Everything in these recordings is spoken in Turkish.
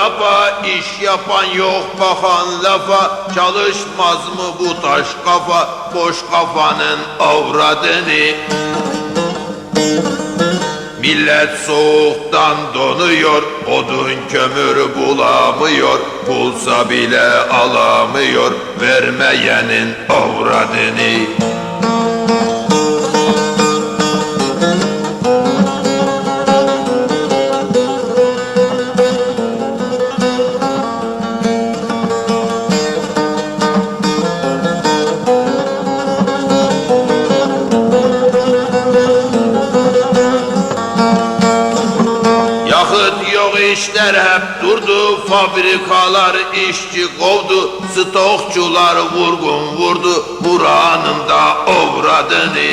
tarafa iş yapan yok bakan lafa. Çalışmaz mı bu taş kafa? Boş kafanın avradını. Millet soğuktan donuyor, odun kömür bulamıyor, bulsa bile alamıyor, vermeyenin avradını. İşler hep durdu Fabrikalar işçi kovdu Stokçular vurgun vurdu Buranın da avradını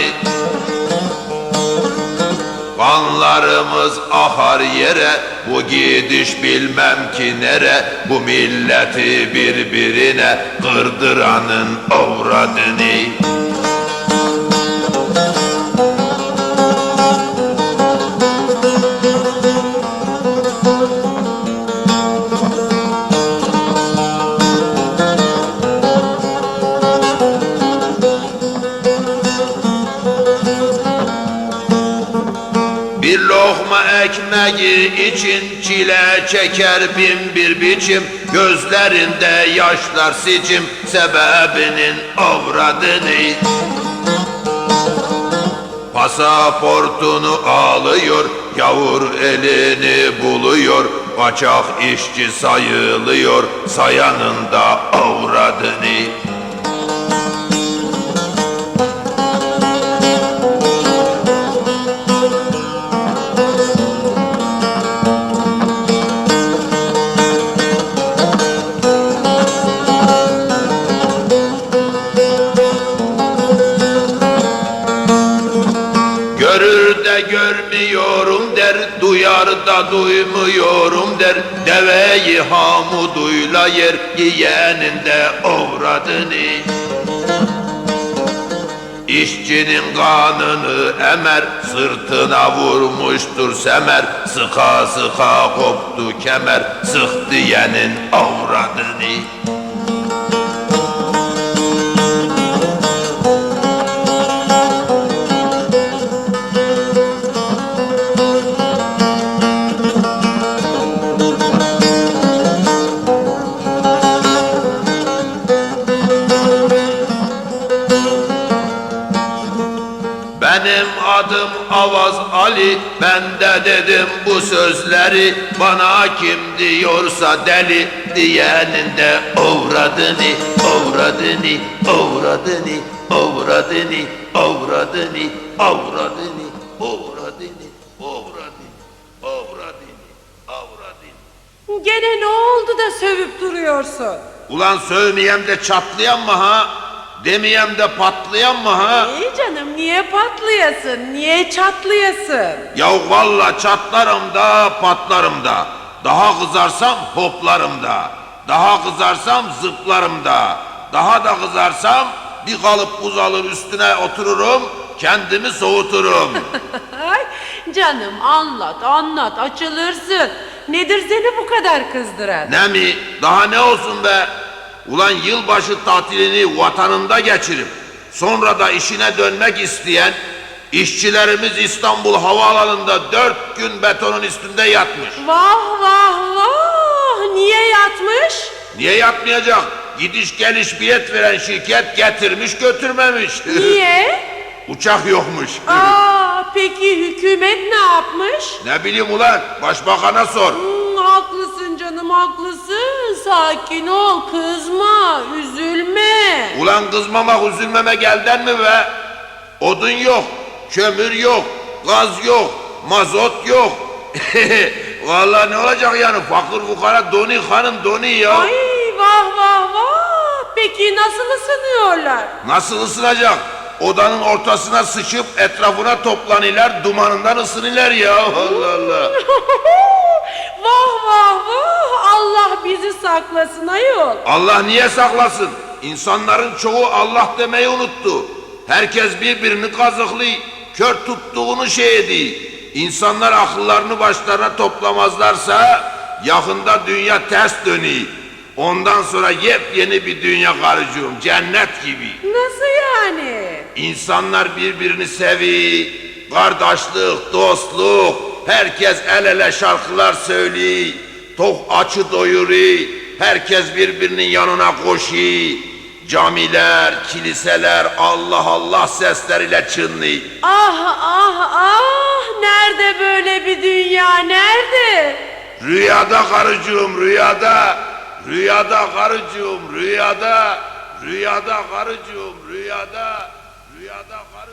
Kanlarımız ahar yere Bu gidiş bilmem ki nere Bu milleti birbirine Kırdıranın avradını lokma ekmeği için çile çeker bin bir biçim. Gözlerinde yaşlar sicim sebebinin avradını. Pasaportunu alıyor Yavur elini buluyor. Kaçak işçi sayılıyor Sayanın da avradını De görmüyorum der, duyar da duymuyorum der. Deveyi hamuduyla yer, yiyenin de avradını. İşçinin kanını emer, sırtına vurmuştur semer. Sıka sıka koptu kemer, sık diyenin avradını. Benim adım Avaz Ali Ben de dedim bu sözleri Bana kim diyorsa deli Diyenin de Avradını Avradını Avradını Avradını Avradını Avradını Avradını Avradını Avradını Gene ne oldu da sövüp duruyorsun? Ulan sövmeyem de çatlayan mı ha? Demeyem de patlayan mı ha? İyi canım niye patlayasın? Niye çatlayasın? Ya valla çatlarım da patlarım da. Daha kızarsam hoplarım da. Daha kızarsam zıplarım da. Daha da kızarsam bir kalıp buz alır üstüne otururum. Kendimi soğuturum. Ay canım anlat anlat açılırsın. Nedir seni bu kadar kızdıran? ne mi? Daha ne olsun be? Ulan yılbaşı tatilini vatanında geçirip sonra da işine dönmek isteyen işçilerimiz İstanbul Havaalanı'nda dört gün betonun üstünde yatmış. Vah vah vah niye yatmış? Niye yatmayacak? Gidiş geliş bilet veren şirket getirmiş götürmemiş. Niye? Uçak yokmuş. Aa peki hükümet ne yapmış? ne bileyim ulan başbakana sor. Hmm, haklısın. Sakin ol kızma üzülme. Ulan kızmamak üzülmemek elden mi be? Odun yok, kömür yok, gaz yok, mazot yok. Vallahi ne olacak yani fakir fukara doni hanım doni ya. Ay vah vah vah. Peki nasıl ısınıyorlar? Nasıl ısınacak? Odanın ortasına sıçıp etrafına toplanırlar, dumanından ısınırlar ya. Allah Allah. vah vah vah. Allah bizi saklasın ayol. Allah niye saklasın? İnsanların çoğu Allah demeyi unuttu. Herkes birbirini kazıklıyor. Kör tuttuğunu şey ediyor. İnsanlar akıllarını başlarına toplamazlarsa yakında dünya ters dönüyor. Ondan sonra yepyeni bir dünya karıcığım, cennet gibi. Nasıl yani? İnsanlar birbirini seviyor, kardeşlik, dostluk, herkes el ele şarkılar söylüyor, tok açı doyuruyor, herkes birbirinin yanına koşuyor. Camiler, kiliseler Allah Allah sesleriyle çınlıyor. Ah ah ah nerede böyle bir dünya nerede? Rüyada karıcığım rüyada, rüyada karıcığım rüyada, rüyada karıcığım rüyada, rüyada karıcığım.